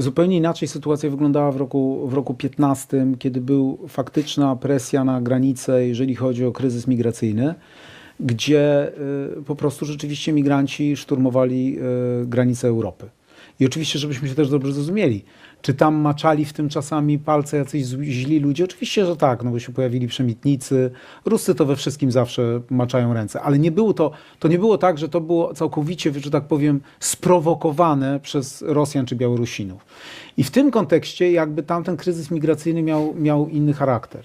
Zupełnie inaczej sytuacja wyglądała w roku, w roku 15, kiedy był faktyczna presja na granicę, jeżeli chodzi o kryzys migracyjny, gdzie y, po prostu rzeczywiście migranci szturmowali y, granice Europy. I oczywiście, żebyśmy się też dobrze zrozumieli, czy tam maczali w tym czasami palce jacyś źli ludzie? Oczywiście, że tak, no bo się pojawili przemytnicy. Ruscy to we wszystkim zawsze maczają ręce, ale nie było to, to nie było tak, że to było całkowicie, że tak powiem, sprowokowane przez Rosjan czy Białorusinów. I w tym kontekście jakby tamten kryzys migracyjny miał, miał inny charakter.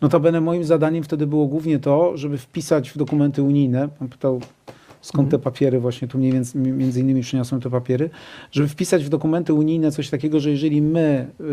Notabene moim zadaniem wtedy było głównie to, żeby wpisać w dokumenty unijne, pan pytał skąd te papiery, właśnie tu mniej więcej, między innymi przyniosłem te papiery, żeby wpisać w dokumenty unijne coś takiego, że jeżeli my y,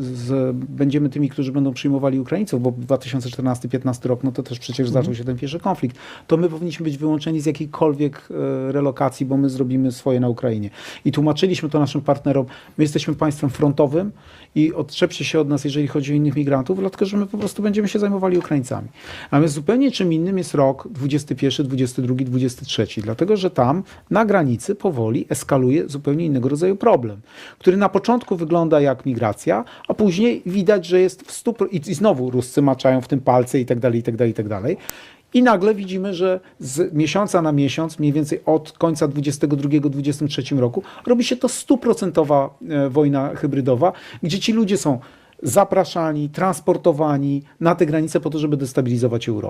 z, będziemy tymi, którzy będą przyjmowali Ukraińców, bo 2014-15 rok, no to też przecież zaczął się ten pierwszy konflikt, to my powinniśmy być wyłączeni z jakiejkolwiek y, relokacji, bo my zrobimy swoje na Ukrainie. I tłumaczyliśmy to naszym partnerom, my jesteśmy państwem frontowym i odczepcie się od nas, jeżeli chodzi o innych migrantów, dlatego że my po prostu będziemy się zajmowali Ukraińcami. Natomiast zupełnie czym innym jest rok 21, 22, 23, dlatego że tam na granicy powoli eskaluje zupełnie innego rodzaju problem, który na początku wygląda jak migracja, a później widać, że jest w stu... i i znowu Ruscy maczają w tym palce i tak dalej, i tak dalej, i tak dalej. I nagle widzimy, że z miesiąca na miesiąc, mniej więcej od końca 22-23 roku, robi się to stuprocentowa e, wojna hybrydowa, gdzie ci ludzie są zapraszani, transportowani na te granice po to, żeby destabilizować Europę.